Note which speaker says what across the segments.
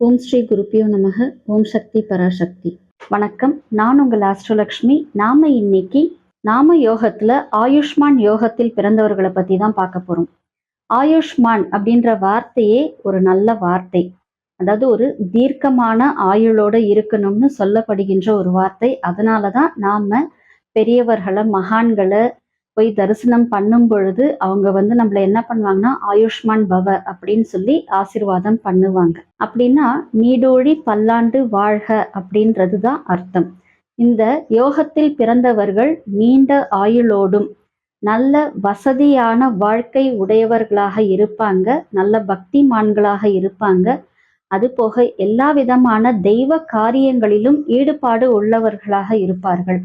Speaker 1: ஓம் ஸ்ரீ குருப்பியோ நமக. ஓம் சக்தி பராசக்தி. வணக்கம். நான் உங்கள் ஆஸ்ட்ரோலக்ஷ்மி. நாம இன்னைக்கு நாம யோகத்துல ஆயுஷ்மான் யோகத்தில் பிறந்தவர்களை பத்தி தான் பார்க்க போறோம். ஆயுஷ்மான் அப்படின்ற வார்த்தையே ஒரு நல்ல வார்த்தை. அதாவது ஒரு தீர்க்கமான ஆயுளோட இருக்கணும்னு சொல்லப்படுகின்ற ஒரு வார்த்தை. அதனால தான் நாம பெரியவர்களை மகான்களை போய் தரிசனம் பண்ணும் பொழுது அவங்க வந்து நம்மள என்ன பண்ணுவாங்கன்னா ஆயுஷ்மான் பவ அப்படின்னு சொல்லி ஆசிர்வாதம் பண்ணுவாங்க. அப்படின்னா நீடோழி பல்லாண்டு வாழ்க அப்படின்றது தான் அர்த்தம். இந்த யோகத்தில் பிறந்தவர்கள் நீண்ட ஆயுளோடும் நல்ல வசதியான வாழ்க்கை உடையவர்களாக இருப்பாங்க நல்ல பக்திமான்களாக இருப்பாங்க. அது போக எல்லா விதமான தெய்வ காரியங்களிலும் ஈடுபாடு உள்ளவர்களாக இருப்பார்கள்.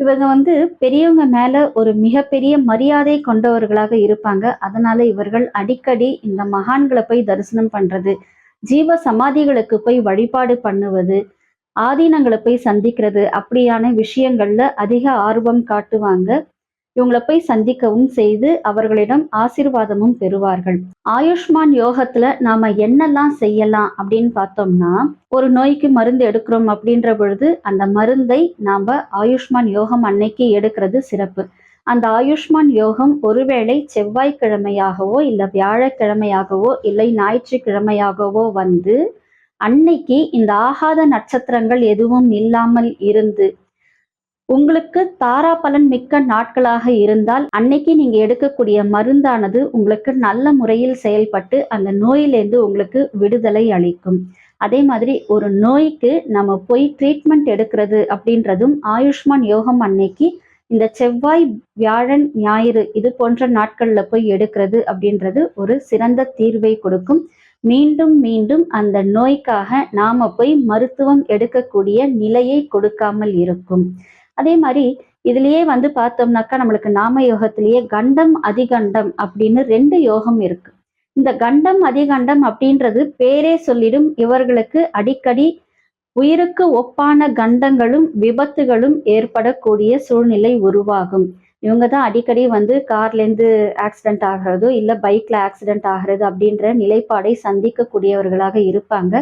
Speaker 1: இவங்க வந்து பெரியவங்க மேல ஒரு மிகப்பெரிய மரியாதை கொண்டவர்களாக இருப்பாங்க. அதனால இவர்கள் அடிக்கடி இந்த மகான்களை போய் தரிசனம் பண்றது ஜீவ சமாதிகளுக்கு போய் வழிபாடு பண்ணுவது ஆதீனங்களை போய் சந்திக்கிறது அப்படியான விஷயங்கள்ல அதிக ஆர்வம் காட்டுவாங்க. இவங்களை போய் சந்திக்கவும் செய்து அவர்களிடம் ஆசிர்வாதமும் பெறுவார்கள். ஆயுஷ்மான் யோகத்துல நாம என்னெல்லாம் செய்யலாம் அப்படின்னு பார்த்தோம்னா ஒரு நோய்க்கு மருந்து எடுக்கிறோம் அப்படின்ற பொழுது அந்த மருந்தை நாம ஆயுஷ்மான் யோகம் அன்னைக்கு எடுக்கிறது சிறப்பு. அந்த ஆயுஷ்மான் யோகம் ஒருவேளை செவ்வாய்க்கிழமையாகவோ இல்ல வியாழக்கிழமையாகவோ இல்லை ஞாயிற்றுக்கிழமையாகவோ வந்து அன்னைக்கு இந்த ஆகாத நட்சத்திரங்கள் எதுவும் இல்லாமல் இருந்து உங்களுக்கு தாரா பலன் மிக்க நாட்களாக இருந்தால் அன்னைக்கு நீங்க எடுக்கக்கூடிய மருந்தானது உங்களுக்கு நல்ல முறையில் செயல்பட்டு அந்த நோயிலேருந்து உங்களுக்கு விடுதலை அளிக்கும். அதே மாதிரி ஒரு நோய்க்கு நம்ம போய் ட்ரீட்மெண்ட் எடுக்கிறது அப்படின்றதும் ஆயுஷ்மான் யோகம் அன்னைக்கு இந்த செவ்வாய் வியாழன் ஞாயிறு இது போன்ற நாட்கள்ல போய் எடுக்கிறது அப்படின்றது ஒரு சிறந்த தீர்வை கொடுக்கும். மீண்டும் மீண்டும் அந்த நோய்க்காக நாம போய் மருத்துவம் எடுக்கக்கூடிய நிலையை கொடுக்காமல் இருக்கும். அதே மாதிரி இதுலயே வந்து பார்த்தோம்னாக்கா நம்மளுக்கு நாம யோகத்திலேயே கண்டம் அதிகண்டம் அப்படின்னு ரெண்டு யோகம் இருக்கு. இந்த கண்டம் அதிகண்டம் அப்படின்றது பேரே சொல்லிடும். இவர்களுக்கு அடிக்கடி உயிருக்கு ஒப்பான கண்டங்களும் விபத்துகளும் ஏற்படக்கூடிய சூழ்நிலை உருவாகும். இவங்க தான் அடிக்கடி வந்து கார்லேருந்து ஆக்சிடென்ட் ஆகிறதோ இல்லை பைக்ல ஆக்சிடென்ட் ஆகிறது அப்படின்ற நிலைப்பாடை சந்திக்கக்கூடியவர்களாக இருப்பாங்க.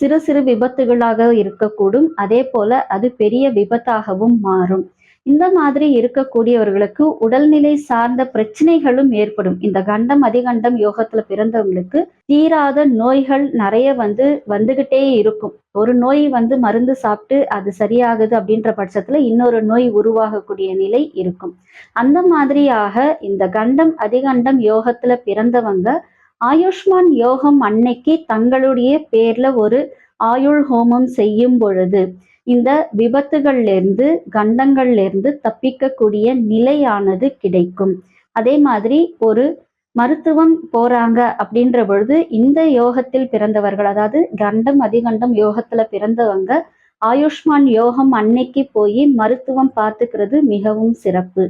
Speaker 1: சிறு சிறு விபத்துகளாக இருக்கக்கூடும். அதே போல அது பெரிய விபத்தாகவும் மாறும். இந்த மாதிரி இருக்கக்கூடியவர்களுக்கு உடல்நிலை சார்ந்த பிரச்சனைகளும் ஏற்படும். இந்த கண்டம் அதிகண்டம் யோகத்துல பிறந்தவங்களுக்கு தீராத நோய்கள் நிறைய வந்து வந்துகிட்டே இருக்கும். ஒரு நோய் வந்து மருந்து சாப்பிட்டு அது சரியாகுது அப்படின்ற பட்சத்துல இன்னொரு நோய் உருவாகக்கூடிய நிலை இருக்கும். அந்த மாதிரியாக இந்த கண்டம் அதிகண்டம் யோகத்துல பிறந்தவங்க ஆயுஷ்மான் யோகம் அன்னைக்கு தங்களுடைய பேர்ல ஒரு ஆயுள் ஹோமம் செய்யும் பொழுது இந்த விபத்துகள்ல இருந்து கண்டங்கள்ல இருந்து தப்பிக்கக்கூடிய நிலையானது கிடைக்கும். அதே மாதிரி ஒரு மருத்துவம் போறாங்க அப்படின்ற பொழுது இந்த யோகத்தில் பிறந்தவர்கள் அதாவது கண்டம் அதிகண்டம் யோகத்துல பிறந்தவங்க ஆயுஷ்மான் யோகம் அன்னைக்கு போய் மருத்துவம் பார்த்துக்கிறது மிகவும் சிறப்பு.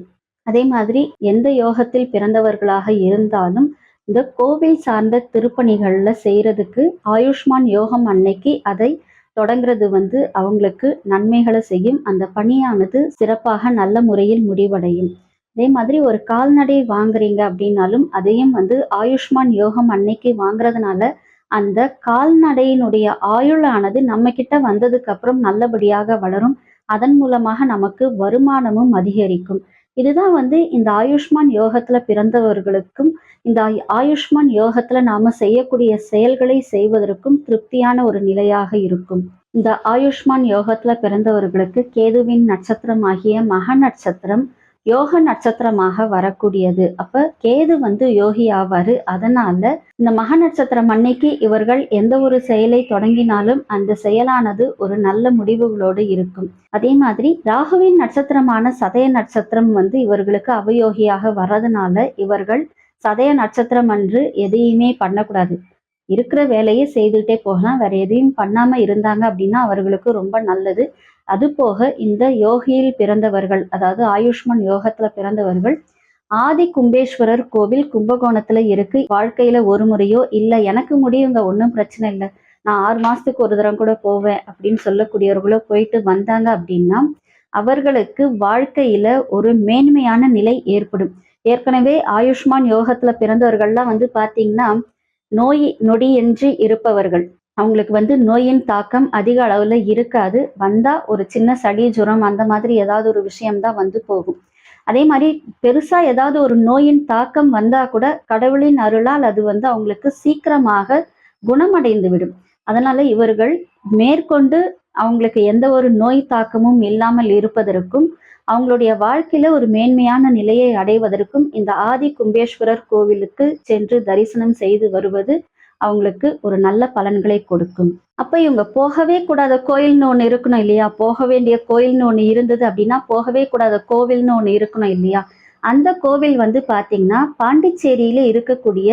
Speaker 1: அதே மாதிரி எந்த யோகத்தில் பிறந்தவர்களாக இருந்தாலும் இந்த கோவில் சார்ந்த திருப்பணிகளில் செய்யறதுக்கு ஆயுஷ்மான் யோகம் அன்னைக்கு அதை தொடங்குறது வந்து அவங்களுக்கு நன்மைகளை செய்யும். அந்த பணியானது சிறப்பாக நல்ல முறையில் முடிவடையும். அதே மாதிரி ஒரு கால்நடை வாங்குறீங்க அப்படின்னாலும் அதையும் வந்து ஆயுஷ்மான் யோகம் அன்னைக்கு வாங்குறதுனால அந்த கால்நடையினுடைய ஆயுளானது நம்ம கிட்ட வந்ததுக்கு அப்புறம் நல்லபடியாக வளரும். அதன் மூலமாக நமக்கு வருமானமும் அதிகரிக்கும். இதுதான் வந்து இந்த ஆயுஷ்மான் யோகத்துல பிறந்தவர்களுக்கும் இந்த ஆயுஷ்மான் யோகத்துல நாம செய்யக்கூடிய செயல்களை செய்வதற்கும் திருப்தியான ஒரு நிலையாக இருக்கும். இந்த ஆயுஷ்மான் யோகத்துல பிறந்தவர்களுக்கு கேதுவின் நட்சத்திரம் ஆகிய மக நட்சத்திரம் யோக நட்சத்திரமாக வரக்கூடியது. அப்ப கேது வந்து யோகி ஆவாரு. அதனால இந்த மக நட்சத்திரம் அன்னைக்கு இவர்கள் எந்த ஒரு செயலை தொடங்கினாலும் அந்த செயலானது ஒரு நல்ல முடிவுகளோடு இருக்கும். அதே மாதிரி ராகுவின் நட்சத்திரமான சதய நட்சத்திரம் வந்து இவர்களுக்கு அவயோகியாக வர்றதுனால இவர்கள் சதய நட்சத்திரம் அன்று எதையுமே பண்ணக்கூடாது. இருக்கிற வேலையை செய்துகிட்டே போகலாம். வேற எதையும் பண்ணாம இருந்தாங்க அப்படின்னா அவர்களுக்கு ரொம்ப நல்லது. அது போக இந்த யோகியில் பிறந்தவர்கள் அதாவது ஆயுஷ்மான் யோகத்துல பிறந்தவர்கள் ஆதி கும்பேஸ்வரர் கோவில் கும்பகோணத்துல இருக்கு. வாழ்க்கையில ஒரு முறையோ இல்ல எனக்கு முடியுங்க ஒன்றும் பிரச்சனை இல்லை நான் ஆறு மாசத்துக்கு ஒரு தரம் கூட போவேன் அப்படின்னு சொல்லக்கூடியவர்களோ போயிட்டு வந்தாங்க அப்படின்னா அவர்களுக்கு வாழ்க்கையில ஒரு மேன்மையான நிலை ஏற்படும். ஏற்கனவே ஆயுஷ்மான் யோகத்துல பிறந்தவர்கள்லாம் வந்து பாத்தீங்கன்னா நோய் நொடியின்றி இருப்பவர்கள். அவங்களுக்கு வந்து நோயின் தாக்கம் அதிக அளவில் இருக்காது. வந்தால் ஒரு சின்ன சளி ஜுரம் அந்த மாதிரி ஏதாவது ஒரு விஷயம்தான் வந்து போகும். அதே மாதிரி பெருசாக ஏதாவது ஒரு நோயின் தாக்கம் வந்தால் கூட கடவுளின் அருளால் அது வந்து அவங்களுக்கு சீக்கிரமாக குணமடைந்து விடும். அதனால இவர்கள் மேற்கொண்டு அவங்களுக்கு எந்த ஒரு நோய் தாக்கமும் இல்லாமல் இருப்பதற்கும் அவங்களுடைய வாழ்க்கையில ஒரு மேன்மையான நிலையை அடைவதற்கும் இந்த ஆதி கும்பேஸ்வரர் கோவிலுக்கு சென்று தரிசனம் செய்து வருவது அவங்களுக்கு ஒரு நல்ல பலன்களை கொடுக்கும். அப்ப இவங்க போகவே கூடாத கோயில்னு ஒண்ணு இருக்கணும் இல்லையா? போக வேண்டிய கோயில்னு ஒண்ணு இருந்தது அப்படின்னா போகவே கூடாத கோவில்னு ஒண்ணு இருக்கணும் இல்லையா? அந்த கோவில் வந்து பாத்தீங்கன்னா பாண்டிச்சேரியில இருக்கக்கூடிய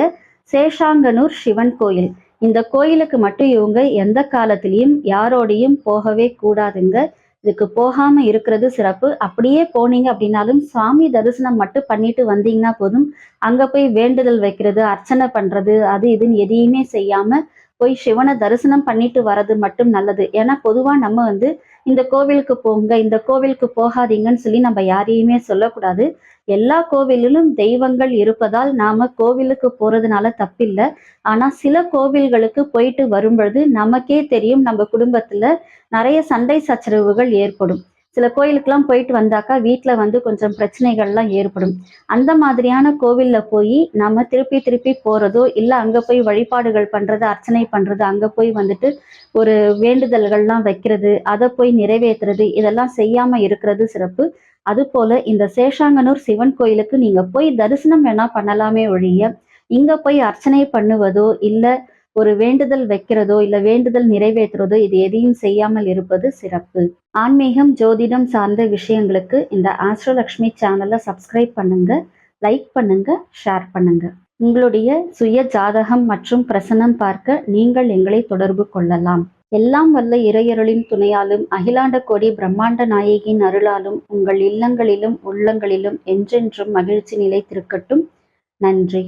Speaker 1: சேஷாங்கனூர் சிவன் கோயில். இந்த கோயிலுக்கு மட்டும் இவங்க எந்த காலத்திலையும் யாரோடையும் போகவே கூடாதுங்க. இதுக்கு போகாம இருக்கிறது சிறப்பு. அப்படியே போனீங்க அப்படின்னாலும் சாமி தரிசனம் மட்டும் பண்ணிட்டு வந்தீங்கன்னா போதும். அங்க போய் வேண்டுதல் வைக்கிறது அர்ச்சனை பண்றது அது இதுன்னு எதையுமே செய்யாம போய் சிவனை தரிசனம் பண்ணிட்டு வர்றது மட்டும் நல்லது. ஏன்னா பொதுவா நம்ம வந்து இந்த கோவிலுக்கு போங்க இந்த கோவிலுக்கு போகாதீங்கன்னு சொல்லி நம்ம யாரையுமே சொல்லக்கூடாது. எல்லா கோவிலிலும் தெய்வங்கள் இருப்பதால் நாம கோவிலுக்கு போறதுனால தப்பில்லை. ஆனா சில கோவில்களுக்கு போயிட்டு வரும்பொழுது நமக்கே தெரியும் நம்ம குடும்பத்துல நிறைய சண்டை சச்சரவுகள் ஏற்படும். சில கோயிலுக்கெல்லாம் போயிட்டு வந்தாக்கா வீட்டில் வந்து கொஞ்சம் பிரச்சனைகள்லாம் ஏற்படும். அந்த மாதிரியான கோவிலில் போய் நம்ம திருப்பி திருப்பி போகிறதோ இல்லை அங்கே போய் வழிபாடுகள் பண்ணுறது அர்ச்சனை பண்ணுறது அங்கே போய் வந்துட்டு ஒரு வேண்டுதல்கள்லாம் வைக்கிறது அதை போய் நிறைவேற்றுறது இதெல்லாம் செய்யாமல் இருக்கிறது சிறப்பு. அதுபோல இந்த சேஷாங்கனூர் சிவன் கோயிலுக்கு நீங்கள் போய் தரிசனம் வேணால் பண்ணலாமே ஒழிய இங்கே போய் அர்ச்சனை பண்ணுவதோ இல்லை ஒரு வேண்டுதல் வைக்கிறதோ இல்ல வேண்டுதல் நிறைவேற்றுறதோ இது எதையும் செய்யாமல் இருப்பது சிறப்பு. ஆன்மீகம் ஜோதிடம் சார்ந்த விஷயங்களுக்கு இந்த ஆஸ்ட்ரோலக்ஷ்மி சேனலை சப்ஸ்கிரைப் பண்ணுங்க லைக் பண்ணுங்க ஷேர் பண்ணுங்க. உங்களுடைய சுய ஜாதகம் மற்றும் பிரசனம் பார்க்க நீங்கள் எங்களை தொடர்பு கொள்ளலாம். எல்லாம் வல்ல இறையருளின் துணையாலும் அகிலாண்ட கோடி பிரம்மாண்ட நாயகியின் அருளாலும் உங்கள் இல்லங்களிலும் உள்ளங்களிலும் என்றென்றும் மகிழ்ச்சி நிலைத்திருக்கட்டும். நன்றி.